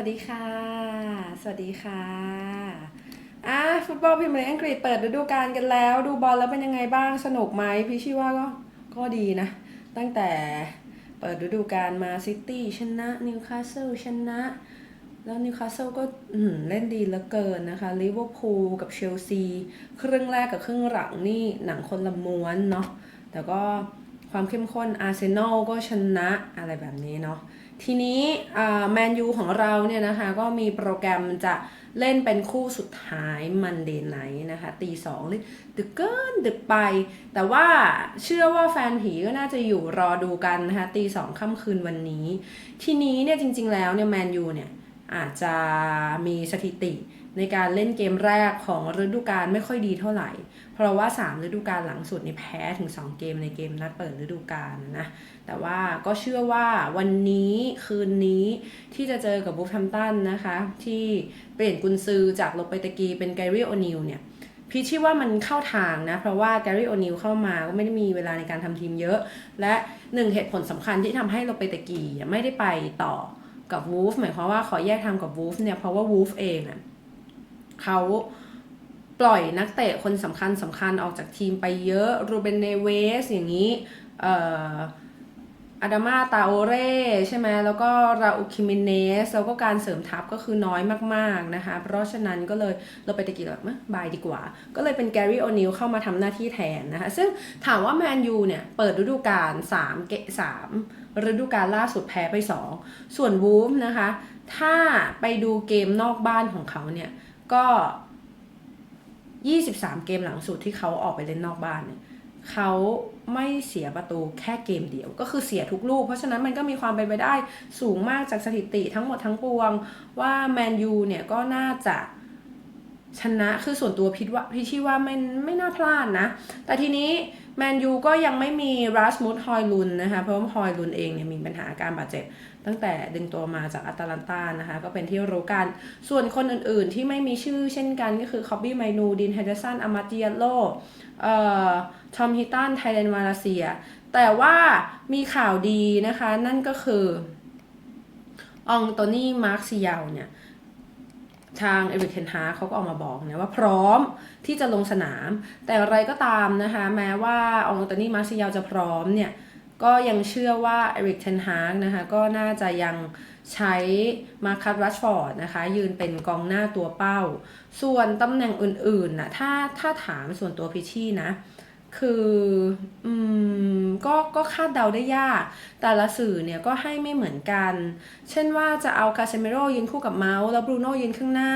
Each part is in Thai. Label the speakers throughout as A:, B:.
A: วัสดีค่ะ สวัสดีค่ะ อะฟุตบอลพรีเมียร์ลีกอังกฤษเปิดฤดูกาลกันแล้ว ดูบอลแล้วเป็นยังไงบ้าง สนุกไหมพี่ชี่ว่าก็ก็ดีนะ ตั้งแต่เปิดฤดูกาลมาซิตี้ชนะนิวคาสเซิลชนะ แล้วนิวคาสเซิลก็เล่นดีเหลือเกินนะคะลิเวอร์พูลกับเชลซี ครึ่งแรกกับครึ่งหลังนี่หนังคนละม้วนเนาะแต่ก็ความเข้มข้นอาร์เซนอลก็ชนะอะไรแบบนี้เนาะ ทีนี้แมนยูของเราเนี่ยนะคะก็มีโปรแกรมจะเล่นเป็นคู่สุดท้ายมันเดย์ไนท์นะคะตีสองเลยดึกเกินดึกไป แต่ว่าเชื่อว่าแฟนผีก็น่าจะอยู่รอดูกันนะคะตีสองค่ำคืนวันนี้ ทีนี้เนี่ยจริงๆแล้วเนี่ยแมนยูเนี่ยอาจจะมีสถิติ ในการเล่นเกมแรกของฤดูกาลไม่ค่อยดีเท่าไหร่ เพราะว่า 3 ฤดูกาลหลังสุดนี่แพ้ถึง 2 เกมในเกมนัดเปิดฤดูกาลนะแต่ว่าก็เชื่อว่าวันนี้คืนนี้ที่จะเจอกับบูฟแฮมตันนะคะ ที่เปลี่ยนกุนซือจากโลเปตกีเป็นแกรี่โอนิลเนี่ยพี่คิดว่ามันเข้าทางนะ เพราะว่าแกรี่โอนิลเข้ามาก็ไม่ได้มีเวลาในการทำทีมเยอะ และหนึ่งเหตุผลสำคัญที่ทำให้โลเปตกีไม่ได้ไปต่อกับวูฟหมายความว่าขอแยกทางกับวูฟเนี่ยเพราะว่าวูฟเองอะ เขาปล่อยนักเตะคนสำคัญสำคัญออกจากทีมไปเยอะรูเบนเนเวสอย่างนี้เอ่อาดามาตาโอเร่ใช่ไหมแล้วก็ราอูคิมิเนส แล้วก็การเสริมทัพก็คือน้อยมากๆนะคะ เพราะฉะนั้นก็เลยเราไปตะกี้แบบบายดีกว่า ก็เลยเป็นแกรี่โอนิลเข้ามาทำหน้าที่แทนนะคะ ซึ่งถามว่าแมนยูเนี่ย เปิดฤดูกาล3เกะ3ฤดูกาลล่าสุดแพ้ไป 2 ส่วนวูฟนะคะ ถ้าไปดูเกมนอกบ้านของเขาเนี่ย ก็ 23 เกมหลังสุดที่เขาออกไปเล่นนอกบ้านเนี่ยเขาไม่เสียประตูแค่เกมเดียว ก็คือเสียทุกลูก เพราะฉะนั้นมันก็มีความเป็นไปได้สูงมากจากสถิติทั้งหมดทั้งปวงว่าแมนยูเนี่ยก็น่าจะ ชนะคือส่วนตัวพิดว่าพี่ชี่ว่าไม่ไม่น่าพลาดนะ แต่ทีนี้แมนยูก็ยังไม่มีรัสมุดฮอยลุนนะคะเพราะว่าฮอยลุนเองเนี่ยมีปัญหาการบาดเจ็บ ตั้งแต่ดึงตัวมาจากอัตแลนตานะคะก็เป็นที่รู้กัน ส่วนคนอื่นๆที่ไม่มีชื่อเช่นกันก็คือคอบบี้ไมนูดินเฮเดสันอามาติยโลเอ่อทอมฮิตันไทเลนมาเลเซีย แต่ว่ามีข่าวดีนะคะ นั่นก็คือองโตนี่มาร์คซิยาเนี่ย ทางเอริกเทนฮาเขาก็ออกมาบอกนะว่าพร้อมที่จะลงสนาม แต่อะไรก็ตามนะคะ แม้ว่าองโตนี่มาร์ซิยาจะพร้อมเนี่ย ก็ยังเชื่อว่าเอริกเทนฮากนะคะ ก็น่าจะยังใช้มาคัตรัชฟอร์ดนะคะ ยืนเป็นกองหน้าตัวเป้า ส่วนตำแหน่งอื่นๆนะถ้าถ้าถามส่วนตัวพิชชี่นะ คืออืมก็ก็คาดเดาได้ยาก แต่ละสื่อเนี่ยก็ให้ไม่เหมือนกัน เช่นว่าจะเอาคาเซเมโรยืนคู่กับเมาส์แล้วบรูโน่ยืนข้างหน้า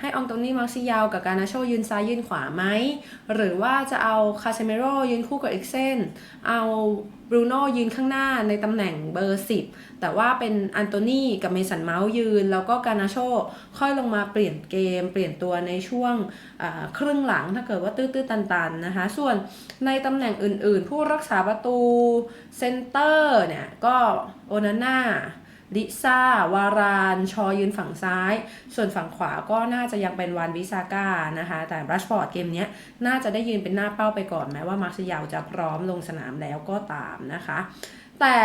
A: ให้อองโตนี่มาร์ซิยาวกับการนาโชยืนซ้ายยืนขวาไหม หรือว่าจะเอาคาเซเมโรยืนคู่กับเอ็กเซนเอา บรูโน่ยืนข้างหน้าในตำแหน่งเบอร์ 10 แต่ว่าเป็นอันโตนี่กับเมสันเมาส์ยืน แล้วก็การนาโชค่อยลงมาเปลี่ยนเกม เปลี่ยนตัวในช่วงครึ่งหลังถ้าเกิดว่าตื้อๆตันๆนะคะ ส่วนในตำแหน่งอื่นๆ ผู้รักษาประตูเซนเตอร์เนี่ยก็โอนาน่า ลิซ่า วาราน ชอยืนฝั่งซ้าย ส่วนฝั่งขวาก็น่าจะยังเป็นวานวิซาก้านะคะ แต่รัชฟอร์ดเกมนี้น่าจะได้ยืนเป็นหน้าเป้าไปก่อนแม้ว่ามาร์ซิยาวจะพร้อมลงสนามแล้วก็ตามนะคะ แต่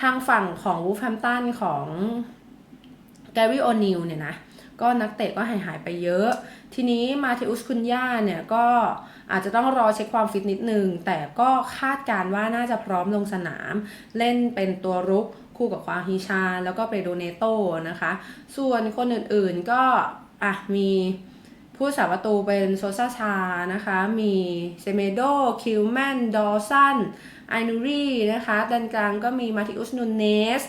A: ทางฝั่งของวูฟแฮมตันของแกรี่โอนิลเนี่ยนะก็นักเตะก็หายหายไปเยอะ ทีนี้มาเทอุสคุนย่าเนี่ยก็อาจจะต้องรอเช็คความฟิตนิดนึง แต่ก็คาดการว่าน่าจะพร้อมลงสนาม เล่นเป็นตัวรุก คู่กับควาฮิชา แล้วก็เปโดเนโตนะคะ ส่วนคนอื่นๆก็อะมีผู้สาประตูเป็นโซซาชานะคะ มีเซเมโด คิวแมน ดอสันไอนูรีนะคะด้านกลางก็มีมาติอุสนูเนส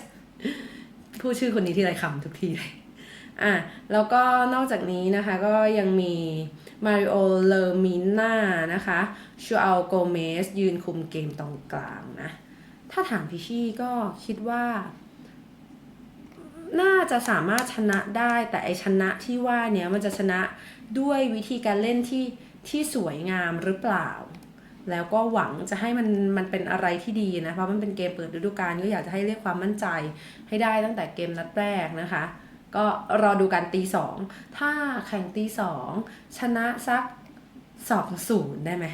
A: พูดชื่อคนนี้ที่ไรคำทุกทีเลยอะแล้วก็นอกจากนี้นะคะก็ยังมีมาริโอ เลอร์มิน่านะคะชูอัลโกเมสยืนคุมเกมตรงกลางนะ ถ้าถามพี่ชี่ก็คิดว่า น่าจะสามารถชนะได้ แต่ไอชนะที่ว่าเนี้ยมันจะชนะด้วยวิธีการเล่นที่ที่สวยงามหรือเปล่า แล้วก็หวังจะให้มันมันเป็นอะไรที่ดีนะ เพราะมันเป็นเกมเปิดฤดูกาลก็อยากจะให้เรียกความมั่นใจให้ได้ตั้งแต่เกมนัดแรกนะคะ ก็รอดูกันตีสองถ้าแข่งตีสองชนะสักสองศูนย์ได้ไหม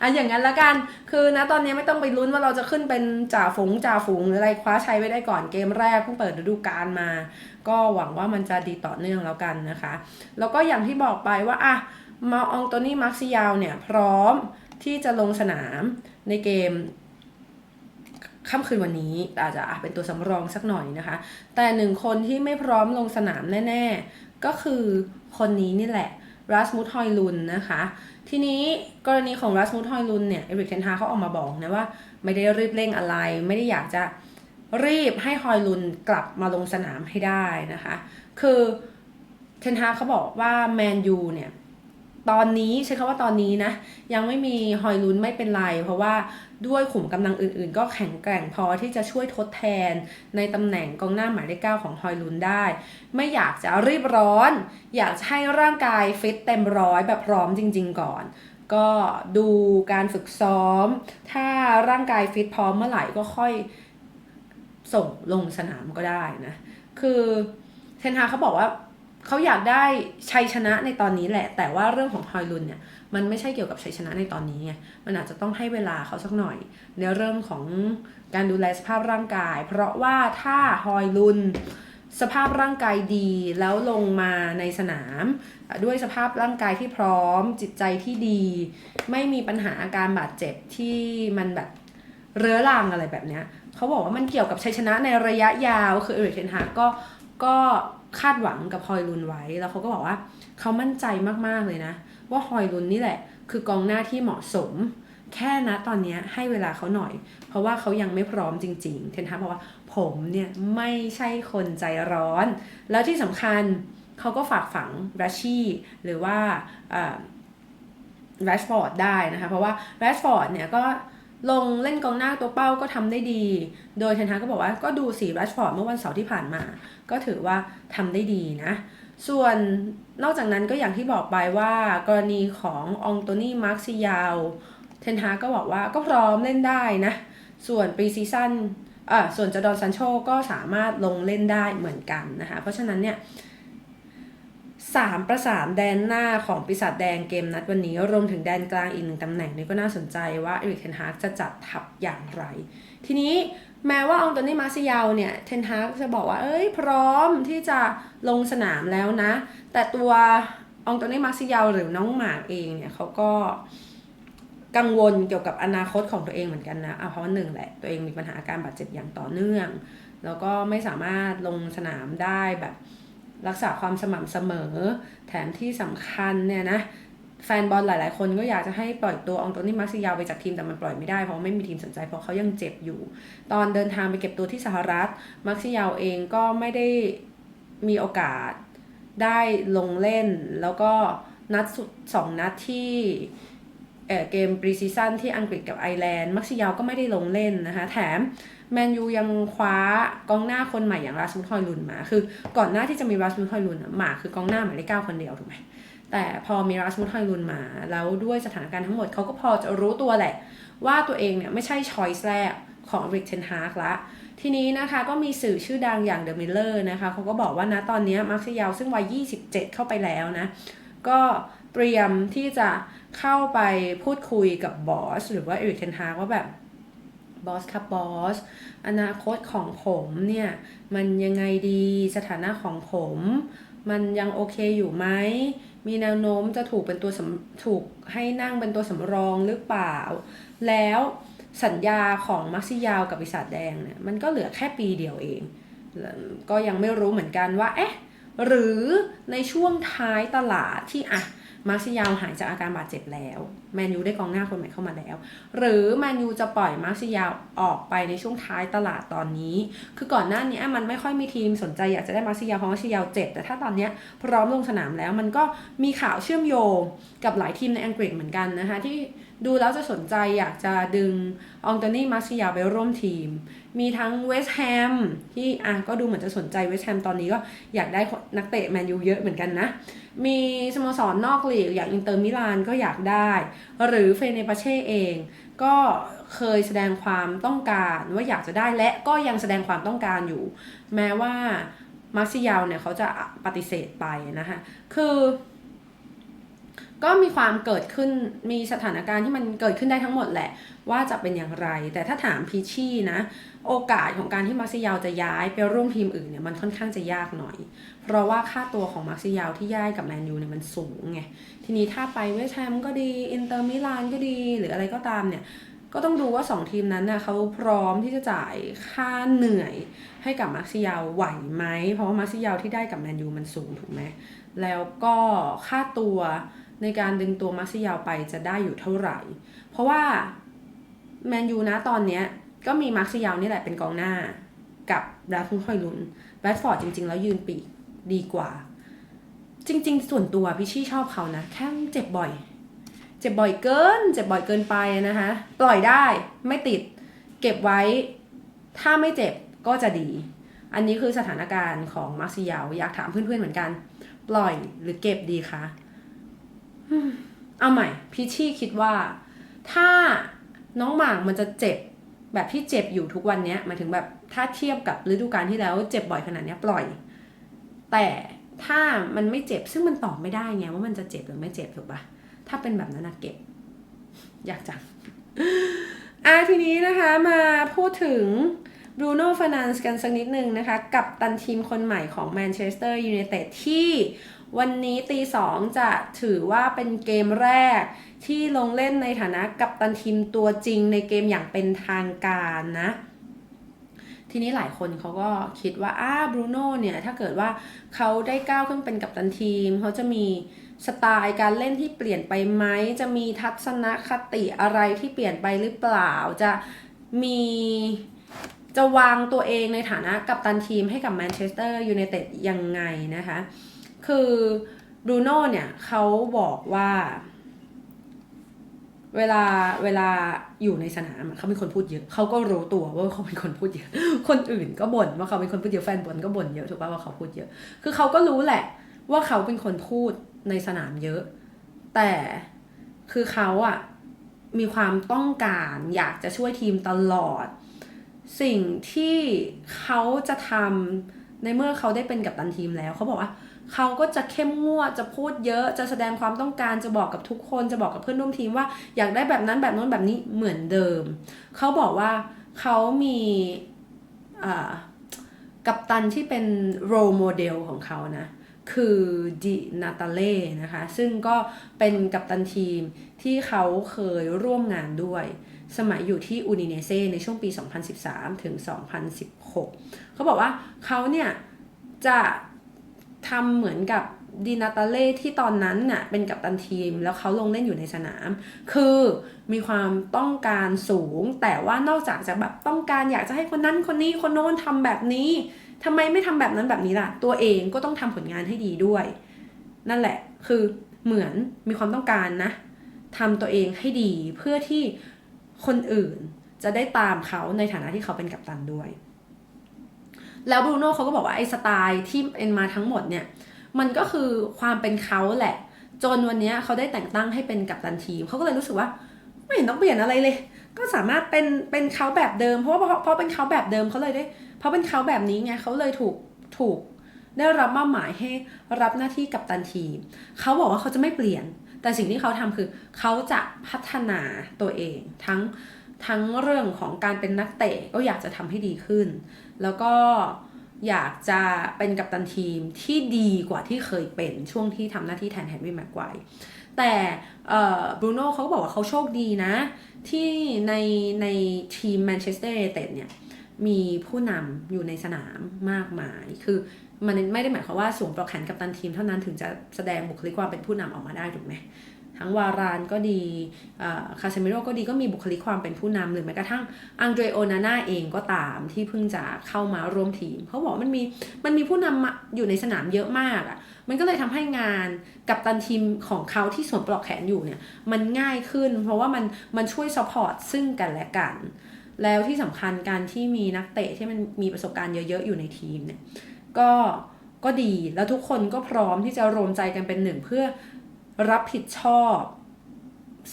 A: อะอย่างนั้นละกัน คือนะตอนนี้ไม่ต้องไปลุ้นว่าเราจะขึ้นเป็นจ่าฝูงจ่าฝูงหรืออะไรคว้าชัยไว้ได้ก่อนเกมแรกเพิ่งเปิดฤดูกาลมา ก็หวังว่ามันจะดีต่อเนื่องแล้วกันนะคะ แล้วก็อย่างที่บอกไปว่าอะมาอองโตนี่มาร์ซิยาวเนี่ยพร้อมที่จะลงสนามในเกมค่ำคืนวันนี้อาจจะเป็นตัวสำรองสักหน่อยนะคะ แต่หนึ่งคนที่ไม่พร้อมลงสนามแน่ ๆ ก็คือคนนี้นี่แหละรัสมุทฮอยลุนนะคะ ทีนี้กรณีของรัสมุทฮอยลุนเนี่ยเอริกเทนฮาเขาออกมาบอกนะว่า ไม่ได้รีบเร่งอะไร ไม่ได้อยากจะรีบให้ฮอยลุนกลับมาลงสนามให้ได้นะคะ คือเทนฮาเขาบอกว่าแมนยูเนี่ย ตอนนี้ใช้คำว่าตอนนี้นะ ยังไม่มีฮอยลุนไม่เป็นไร เพราะว่าด้วยขุมกำลังอื่นๆ ก็แข็งแกร่งพอที่จะช่วยทดแทน ในตำแหน่งกองหน้าหมายเลขเก้าของฮอยลุนได้ ไม่อยากจะรีบร้อน อยากให้ร่างกายฟิตเต็มร้อยแบบพร้อมจริง ๆ ก่อน ก็ดูการฝึกซ้อม ถ้าร่างกายฟิตพร้อมเมื่อไหร่ก็ค่อยส่งลงสนามก็ได้นะ คือเทนฮาเขาบอกว่า เขาอยากได้ชัยชนะในตอนนี้แหละ แต่ว่าเรื่องของฮอยลุนเนี่ยมันไม่ใช่เกี่ยวกับชัยชนะในตอนนี้ไงมันอาจจะต้องให้เวลาเขาสักหน่อย ในเรื่องของการดูแลสภาพร่างกาย เพราะว่าถ้าฮอยลุนสภาพร่างกายดีแล้วลงมาในสนาม ด้วยสภาพร่างกายที่พร้อม จิตใจที่ดี ไม่มีปัญหาอาการบาดเจ็บที่มันแบบเรื้อรังอะไรแบบเนี้ยเขาบอกว่ามันเกี่ยวกับชัยชนะในระยะยาวคือเอริกเทนฮากก็ก็ คาดหวังกับฮอยลุนไว้ แล้วเขาก็บอกว่าเขามั่นใจมากๆเลยนะ ว่าฮอยลุนนี่แหละ คือกองหน้าที่เหมาะสม แค่นะตอนนี้ให้เวลาเขาหน่อย เพราะว่าเขายังไม่พร้อมจริง ๆ เทนฮากบอกว่าผมเนี่ยไม่ใช่คนใจร้อน แล้วที่สำคัญเขาก็ฝากฝังรัชชี่หรือว่าแรชฟอร์ดได้นะคะ เพราะว่าแรชฟอร์ดเนี่ยก็ ลงเล่นกองหน้าตัวเป้าก็ทำได้ดี โดยเทนฮากก็บอกว่าก็ดูสีแรชฟอร์ดเมื่อวันเสาร์ที่ผ่านมา ก็ถือว่าทำได้ดีนะ ส่วนนอกจากนั้นก็อย่างที่บอกไปว่ากรณีขององโตนี่มาร์คซิยาวเทนฮากก็บอกว่าก็พร้อมเล่นได้นะ ส่วนปรีซีซั่นอ่าส่วนจอดอนซันโชก็สามารถลงเล่นได้เหมือนกันนะคะ เพราะฉะนั้นเนี่ย สามประสานแดนหน้าของปีศาจแดงเกมนัดวันนี้ รวมถึงแดนกลางอีกหนึ่งตำแหน่งนี้ก็น่าสนใจว่าเอริกเทนฮากจะจัดทัพอย่างไร ทีนี้แม้ว่าองโตนี่มาซิยาวเนี่ยเทนฮากจะบอกว่าเอ้ยพร้อมที่จะลงสนามแล้วนะ แต่ตัวองโตนี่มาซิยาวหรือน้องหมากเองเนี่ยเขาก็กังวลเกี่ยวกับอนาคตของตัวเองเหมือนกันนะเพราะว่าหนึ่งแหละตัวเองมีปัญหาการบาดเจ็บอย่างต่อเนื่อง แล้วก็ไม่สามารถลงสนามได้แบบ รักษาความสม่ำเสมอ แถมที่สำคัญเนี่ยนะแฟนบอลหลาย ๆ คนก็อยากจะให้ปล่อยตัวองโตนี่มาร์ซิยาวไปจากทีมแต่มันปล่อยไม่ได้เพราะไม่มีทีมสนใจเพราะเขายังเจ็บอยู่ ตอนเดินทางไปเก็บตัวที่สหรัฐมาร์ซิยาวเองก็ไม่ได้มีโอกาสได้ลงเล่น แล้วก็นัดสุดสองนัดที่ เกมปรีซีซั่นที่อังกฤษกับไอร์แลนด์มักซิยาวก็ไม่ได้ลงเล่นนะคะ แถมแมนยูยังคว้ากองหน้าคนใหม่อย่างราสมุทอยลุนมา คือก่อนหน้าที่จะมีราสมุทอยลุนหมาคือกองหน้าหมายเลขเก้าคนเดียวถูกไหมแต่พอมีราสมุทอยลุนมา แล้วด้วยสถานการณ์ทั้งหมดเขาก็พอจะรู้ตัวแหละ ว่าตัวเองเนี่ยไม่ใช่ช้อยส์แรกของริกเทนฮาร์กละทีนี้นะคะก็มีสื่อชื่อดังอย่างเดอะมิลเลอร์นะคะเขาก็บอกว่านะตอนนี้มาร์คซิยาวซึ่งวัย 27 เข้าไปแล้วนะ ก็เตรียมที่จะ เข้าไปพูดคุยกับบอสหรือว่าเอริกเทนฮาว่าแบบบอสครับบอสอนาคตของผมเนี่ยมันยังไงดีสถานะของผม มันยังโอเคอยู่ไหมมีแนวโน้มจะถูกเป็นตัวสถูกให้นั่งเป็นตัวสำรองหรือเปล่า แล้วสัญญาของมักซิยาวกับวิสาดแดงเนี่ยมันก็เหลือแค่ปีเดียวเอง ก็ยังไม่รู้เหมือนกันว่าเอ๊ะหรือในช่วงท้ายตลาดที่อะ มาร์ซิยาวหายจากอาการบาดเจ็บแล้วแมนยูได้กองหน้าคนใหม่เข้ามาแล้ว หรือแมนยูจะปล่อยมาร์ซิยาวออกไปในช่วงท้ายตลาดตอนนี้ คือก่อนหน้านี้มันไม่ค่อยมีทีมสนใจอยากจะได้มาร์ซิยาวเพราะมาร์ซิยาวเจ็บ แต่ถ้าตอนนี้พร้อมลงสนามแล้ว มันก็มีข่าวเชื่อมโยงกับหลายทีมในอังกฤษเหมือนกันนะคะที่ดูแล้วจะสนใจอยากจะดึงองโตนี่มาร์ซิยาไปร่วมทีม มีทั้งเวสต์แฮมที่อะก็ดูเหมือนจะสนใจเวสต์แฮมตอนนี้ก็อยากได้นักเตะแมนยูเยอะเหมือนกันนะ มีสโมสรนนอกลีกอย่างอินเตอร์มิลานก็อยากได้ หรือเฟเนปาเช่เองก็เคยแสดงความต้องการว่าอยากจะได้และก็ยังแสดงความต้องการอยู่ แม้ว่ามาร์ซิยาวเนี่ยเขาจะปฏิเสธไปนะคะคือ ก็มีความเกิดขึ้นมีสถานการณ์ที่มันเกิดขึ้นได้ทั้งหมดแหละ ว่าจะเป็นอย่างไร แต่ถ้าถามพีชี่นะ โอกาสของการที่มาร์ซิยาวจะย้ายไปร่วมทีมอื่นเนี่ยมันค่อนข้างจะยากหน่อย เพราะว่าค่าตัวของมาร์ซิยาวที่ย้ายกับแมนยูเนี่ยมันสูงไงทีนี้ถ้าไปเวสต์แฮมก็ดีอินเตอร์มิลานก็ดีหรืออะไรก็ตามเนี่ยก็ต้องดูว่า 2 ทีมนั้นน่ะเขาพร้อมที่จะจ่ายค่าเหนื่อยให้กับมาร์ซิยาวไหวไหมเพราะว่ามาร์ซิยาวที่ได้กับแมนยูมันสูงถูกไหมแล้วก็ค่าตัว ในการดึงตัวมาร์ซิยาวไปจะได้อยู่เท่าไหร่ เพราะว่าแมนยูนะตอนเนี้ยก็มีมาร์ซิยาวนี่แหละเป็นกองหน้า กับแบรดฟุนคอยลุนแบรดฟอร์ดจริง ๆ แล้วยืนปีกดีกว่า จริง ๆ ส่วนตัวพี่ชี่ชอบเขานะ แค่เจ็บบ่อย เจ็บบ่อยเกิน เจ็บบ่อยเกินไปนะคะ ปล่อยได้ไม่ติด เก็บไว้ ถ้าไม่เจ็บก็จะดี อันนี้คือสถานการณ์ของมาร์ซิยาวอยากถามเพื่อนๆเหมือนกัน ปล่อยหรือเก็บดีคะ เอาใหม่พิชชี่คิดว่า ถ้าน้องหมากมันจะเจ็บแบบที่เจ็บอยู่ทุกวันเนี้ยหมายถึงแบบถ้าเทียบกับฤดูกาลที่แล้วเจ็บบ่อยขนาดเนี้ยปล่อย แต่ถ้ามันไม่เจ็บซึ่งมันตอบไม่ได้ไงว่ามันจะเจ็บหรือไม่เจ็บถูกปะถ้าเป็นแบบนั้นนะเก็บ อยากจังอะทีนี้นะคะมาพูดถึงบรูโน่ฟ r น a น z ์กันสักนิดนึงนะคะ กับตันทีมคนใหม่ของแมนเชสเตอร์ยูไนเต็ดที่ วันนี้ตีสองจะถือว่าเป็นเกมแรก ที่ลงเล่นในฐานะกับตันทีมตัวจริงในเกมอย่างเป็นทางการนะ ทีนี้หลายคนเขาก็คิดว่าอ้าบรูโน่เนี่ยถ้าเกิดว่าเขาได้ก้าวขึ้นเป็นกัปตันทีมเขาจะมีสไตล์การเล่นที่เปลี่ยนไปไหม จะมีทัศนคติอะไรที่เปลี่ยนไปหรือเปล่า จะมีจะวางตัวเองในฐานะกัปตันทีมให้กับแมนเชสเตอร์ยูไนเต็ดยังไงนะคะ คือบรูโน่เนี่ยเขาบอกว่า เวลาเวลาอยู่ในสนามเขาเป็นคนพูดเยอะเขาก็รู้ตัวว่าเขาเป็นคนพูดเยอะ คนอื่นก็บ่นว่าเขาเป็นคนพูดเยอะแฟนบอลก็บ่นเยอะถูกป่ะว่าเขาพูดเยอะ คือเขาก็รู้แหละ ว่าเขาเป็นคนพูดในสนามเยอะ แต่คือเขาอะมีความต้องการอยากจะช่วยทีมตลอด สิ่งที่เขาจะทำในเมื่อเขาได้เป็นกัปตันทีมแล้วเขาบอกว่า เขาก็จะเข้มงวดจะพูดเยอะจะแสดงความต้องการจะบอกกับทุกคนจะบอกกับเพื่อนร่วมทีมว่าอยากได้แบบนั้นแบบโน้นแบบนี้เหมือนเดิม เขาบอกว่าเขามีกัปตันที่เป็นโรโมเดลของเขานะคือดินาตาเล่นะคะ ซึ่งก็เป็นกัปตันทีมที่เขาเคยร่วมงานด้วย สมัยอยู่ที่อูนิเนเซในช่วงปี 2013 ถึง 2016 เขาบอกว่าเขาเนี่ยจะ ทำเหมือนกับดินาตาเล่ที่ตอนนั้นน่ะเป็นกัปตันทีม แล้วเขาลงเล่นอยู่ในสนาม คือมีความต้องการสูง แต่ว่านอกจากจะแบบต้องการอยากจะให้คนนั้นคนนี้คนโน้นทำแบบนี้ทำไมไม่ทำแบบนั้นแบบนี้ล่ะ ตัวเองก็ต้องทำผลงานให้ดีด้วย นั่นแหละคือเหมือนมีความต้องการนะทำตัวเองให้ดีเพื่อที่คนอื่นจะได้ตามเขาในฐานะที่เขาเป็นกัปตันด้วย แล้วบรูโน่เขาก็บอกว่าไอ้สไตล์ที่เป็นมาทั้งหมดเนี่ย มันก็คือความเป็นเขาแหละ จนวันนี้เขาได้แต่งตั้งให้เป็นกัปตันทีมเขาก็เลยรู้สึกว่าไม่เห็นต้องเปลี่ยนอะไรเลย ก็สามารถเป็นเป็นเขาแบบเดิม เพราะว่าเพราะเพราะเป็นเขาแบบเดิมเขาเลยได้ เพราะเป็นเขาแบบนี้ไงเขาเลยถูกถูกได้รับมอบหมายให้รับหน้าที่กัปตันทีมเขาบอกว่าเขาจะไม่เปลี่ยน แต่สิ่งที่เขาทำคือเขาจะพัฒนาตัวเองทั้ง ทั้งเรื่องของการเป็นนักเตะก็อยากจะทำให้ดีขึ้น แล้วก็อยากจะเป็นกัปตันทีมที่ดีกว่าที่เคยเป็นช่วงที่ทำหน้าที่แทนแฮร์รี่แม็กไกวร์แต่บรูโน่เขาก็บอกว่าเขาโชคดีนะ ที่ในในทีมแมนเชสเตอร์ยูไนเต็ดเนี่ย มีผู้นำอยู่ในสนามมากมาย คือมันไม่ได้หมายความว่าสวมปลอกแขนกับตันทีมเท่านั้นถึงจะแสดงบุคลิกความเป็นผู้นำออกมาได้ถูกไหม ทั้งวารานก็ดีคาเซมิโรก็ดีก็มีบุคลิกความเป็นผู้นำหรือแม้กระทั่งอังเดรโอนาน่าเองก็ตามที่เพิ่งจะเข้ามาร่วมทีม เขาบอกมันมีมันมีผู้นำอยู่ในสนามเยอะมากอะ่ะมันก็เลยทำให้งานกับตันทีมของเขาที่สวมปลอกแขนอยู่เนี่ยมันง่ายขึ้น เพราะว่ามันมันช่วยซัพพอร์ตซึ่งกันและกัน แล้วที่สำคัญการที่มีนักเตะที่มันมีประสบการณ์เยอะๆอยู่ในทีมเนี่ยก็ก็ดีแล้วทุกคนก็พร้อมที่จะรวมใจกันเป็นหนึ่งเพื่อ รับผิดชอบ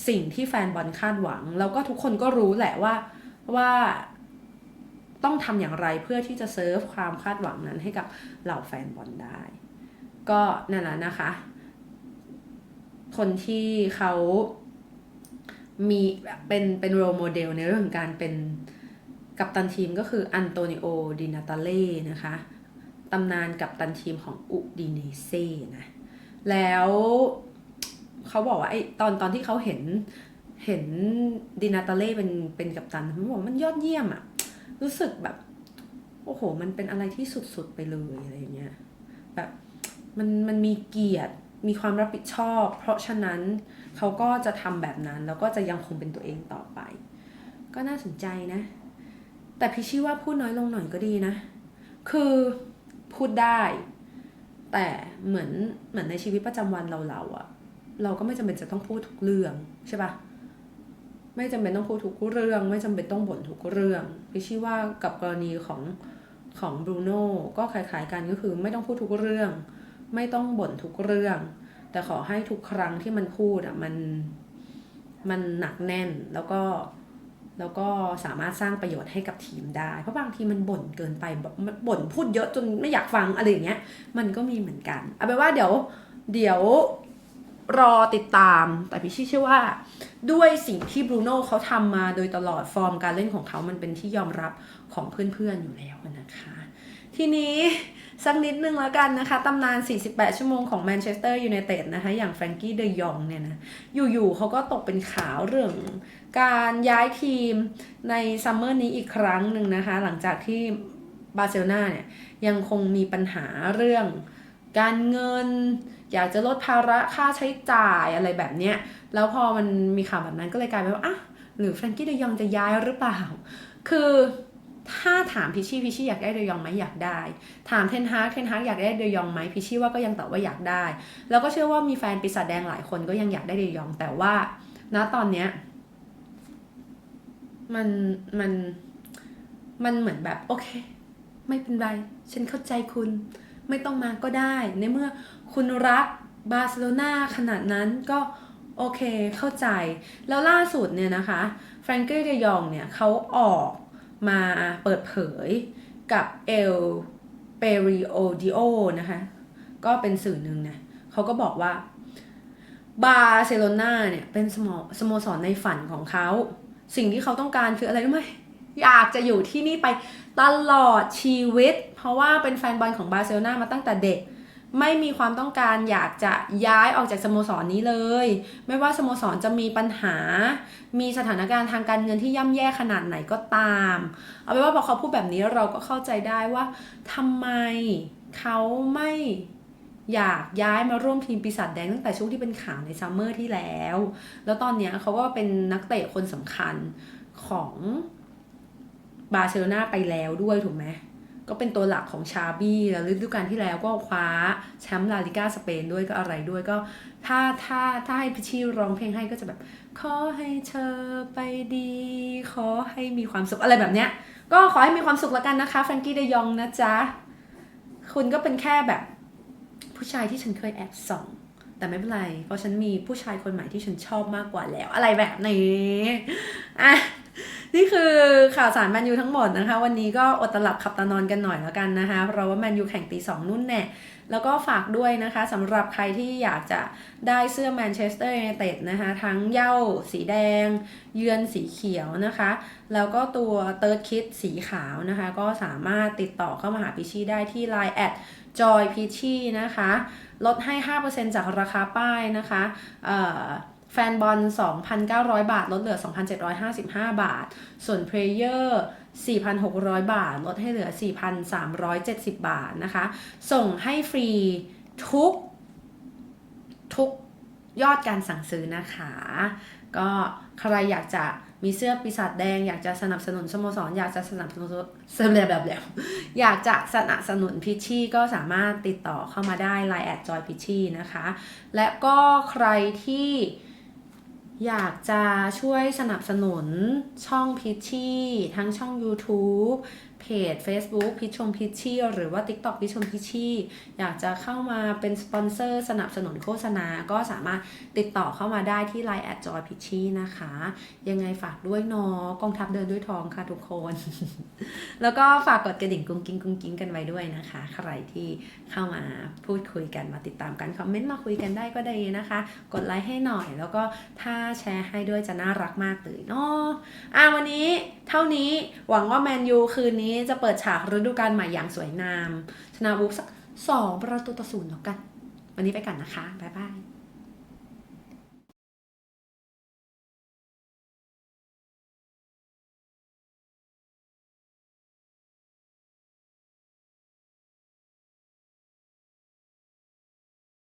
A: สิ่งที่แฟนบอลคาดหวัง แล้วก็ทุกคนก็รู้แหละว่าว่าต้องทำอย่างไรเพื่อที่จะเซิร์ฟความคาดหวังนั้นให้กับเหล่าแฟนบอลได้ ก็นั่นแหละนะคะ คนที่เขามีเป็นเป็นโรโมเดลในเรื่องของการเป็นกัปตันทีมก็คืออันโตนิโอ ดินาตาเล่นะคะตำนานกัปตันทีมของอุดิเนเซ่นะ แล้ว เขาบอกว่าไอ้ตอนตอนที่เขาเห็นเห็นดินาตาเล่เป็นเป็นกัปตันเขาบอกมันยอดเยี่ยมอะรู้สึกแบบ โอ้โห มันเป็นอะไรที่สุดๆไปเลยอะไรเงี้ยแบบมันมันมีเกียรติมีความรับผิดชอบ เพราะฉะนั้นเขาก็จะทำแบบนั้น แล้วก็จะยังคงเป็นตัวเองต่อไป ก็น่าสนใจนะ แต่พี่ชี่ว่าพูดน้อยลงหน่อยก็ดีนะ คือพูดได้ แต่เหมือนเหมือนในชีวิตประจำวันเราเราอะ เราก็ไม่จำเป็นจะต้องพูดทุกเรื่องใช่ปะไม่จำเป็นต้องพูดทุกเรื่อง ไม่จำเป็นต้องบ่นทุกเรื่องพี่ชี่ว่ากับกรณีของของบรูโน่ก็คล้ายๆกันก็คือไม่ต้องพูดทุกเรื่อง ไม่ต้องบ่นทุกเรื่อง แต่ขอให้ทุกครั้งที่มันพูดอะมันมันหนักแน่นแล้วก็แล้วก็สามารถสร้างประโยชน์ให้กับทีมได้ เพราะบางทีมันบ่นเกินไปบบบ่นพูดเยอะจนไม่อยากฟังอะไรอย่างเงี้ย มันก็มีเหมือนกันเอาเป็นว่าเดี๋ยวเดี๋ยว รอติดตาม แต่พี่ชี้เชื่อว่า ด้วยสิ่งที่บรูโน่เขาทำมาโดยตลอดฟอร์มการเล่นของเขามันเป็นที่ยอมรับของเพื่อนๆอยู่แล้วนะคะ ทีนี้สักนิดนึงแล้วกันนะคะตำนาน 48 ชั่วโมงของแมนเชสเตอร์ยูไนเต็ดนะคะ อย่างแฟรงกี้เดยองเนี่ยนะ อยู่ๆเขาก็ตกเป็นข่าวเรื่อง การย้ายทีมในซัมเมอร์นี้อีกครั้งหนึ่งนะคะ หลังจากที่บาร์เซโลนาเนี่ยยังคงมีปัญหาเรื่อง การเงิน อยากจะลดภาระค่าใช้จ่ายอะไรแบบเนี้ยแล้วพอมันมีข่าวแบบนั้นก็เลยกลายเป็นว่าอะหรือแฟรงกี้เดยองจะย้ายหรือเปล่า คือถ้าถามพิชชี่พิชชี่อยากได้เดยองไหมอยากได้ ถามเทนฮากเทนฮากอยากได้เดยองไหมพิชชี่ว่าก็ยังตอบว่าอยากได้ แล้วก็เชื่อว่ามีแฟนปีศาจแดงหลายคนก็ยังอยากได้เดยอง แต่ว่าณตอนเนี้ยมันมันมันเหมือนแบบโอเค ไม่เป็นไร ฉันเข้าใจคุณ ไม่ต้องมาก็ได้ ในเมื่อคุณรักบาร์เซโลนาขนาดนั้นก็โอเคเข้าใจ แล้วล่าสุดเนี่ยนะคะแฟรงเก้เดยองเนี่ยเขาออกมาเปิดเผยกับเอลเปริโอดิโอนะคะ ก็เป็นสื่อหนึ่งนะเขาก็บอกว่าบาร์เซโลนาเนี่ยเป็นสโมสโมสรในฝันของเขา สิ่งที่เขาต้องการคืออะไรรู้ไหม อยากจะอยู่ที่นี่ไปตลอดชีวิต เพราะว่าเป็นแฟนบอลของบาร์เซโลนามาตั้งแต่เด็ก ไม่มีความต้องการอยากจะย้ายออกจากสโมสรนี้เลย ไม่ว่าสโมสรจะมีปัญหา มีสถานการณ์ทางการเงินที่ย่ำแย่ขนาดไหนก็ตาม เอาเป็นว่าพอเขาพูดแบบนี้เราก็เข้าใจได้ว่าทำไมเขาไม่อยากย้ายมาร่วมทีมปีศาจแดงตั้งแต่ช่วงที่เป็นข่าวในซัมเมอร์ที่แล้ว แล้วตอนนี้เขาก็เป็นนักเตะคนสำคัญของ บาร์เซโลนาไปแล้วด้วยถูกไหมก็เป็นตัวหลักของชาบี้แล้วฤดูกาลที่แล้วก็คว้าแชมป์ลาลิก้าสเปนด้วยก็อะไรด้วยก็ถ้าถ้าถ้าให้พิชชี่ร้องเพลงให้ก็จะแบบ ขอให้เธอไปดี ขอให้มีความสุขอะไรแบบเนี้ย ก็ขอให้มีความสุขแล้วกันนะคะแฟรงกี้เดยองนะจ๊ะ คุณก็เป็นแค่แบบ ผู้ชายที่ฉันเคยแอบส่อง แต่ไม่เป็นไร เพราะฉันมีผู้ชายคนใหม่ที่ฉันชอบมากกว่าแล้ว อะไรแบบนี้อะนี่คือ ข่าวสารแมนยูทั้งหมดนะคะ วันนี้ก็อดตลับขับตานอนกันหน่อยแล้วกันนะคะ เพราะว่าแมนยูแข่งตีสองนุ่นแน่แล้วก็ฝากด้วยนะคะสำหรับใครที่อยากจะได้เสื้อแมนเชสเตอร์ยูไนเต็ดนะคะ ทั้งเย้าสีแดง เยือนสีเขียวนะคะ แล้วก็ตัวเติร์ดคิดสีขาวนะคะ ก็สามารถติดต่อเข้ามาหาพิชชี่ได้ที่ Line แอดจอยพิชชี่นะคะ ลดให้ 5%จากราคาป้ายนะคะเอ่อ แฟนบอล 2,900 บาท ลดเหลือ 2,755 บาท ส่วนเพลเยอร์ 4,600 บาท ลดให้เหลือ 4,370 บาทนะคะ ส่งให้ฟรีทุก ทุกยอดการสั่งซื้อนะคะ ก็ใครอยากจะมีเสื้อปีศาจแดง อยากจะสนับสนุนสโมสรอยากจะสนับสนุนเสื้อแบบแบบอยากจะสนับสนุนพิชชี่ก็สามารถติดต่อเข้ามาได้ Line แอดจอยพิชชี่นะคะ และก็ใครที่ อยากจะช่วยสนับสนุนช่องพิชชี่ทั้งช่อง YouTube เพจ Facebook พิชชมพิชชี่หรือว่า TikTok พิชชมพิชชี่อยากจะเข้ามาเป็นสปอนเซอร์สนับสนุนโฆษณา ก็สามารถติดต่อเข้ามาได้ที่ Line แอดจอยพิชชี่นะคะ ยังไงฝากด้วยเนาะกองทัพเดินด้วยทองค่ะทุกคน แล้วก็ฝากกดกระดิ่งกุ้งกิ้งกุ้งกิ้งกันไว้ด้วยนะคะ ใครที่เข้ามาพูดคุยกันมาติดตามกันคอมเมนต์มาคุยกันได้ก็ได้นะคะ กดไลค์ให้หน่อย แล้วก็ถ้าแชร์ให้ด้วยจะน่ารักมากเลยเนาะอะวันนี้เท่านี้หวังว่าแมนยูคืนนี้จะเปิดฉากฤดูกาลใหม่อย่างสวยงาม ชนะวูฟสักสองประตูต่อศูนย์แล้วกัน วันนี้ไปกันนะคะ บ๊ายบาย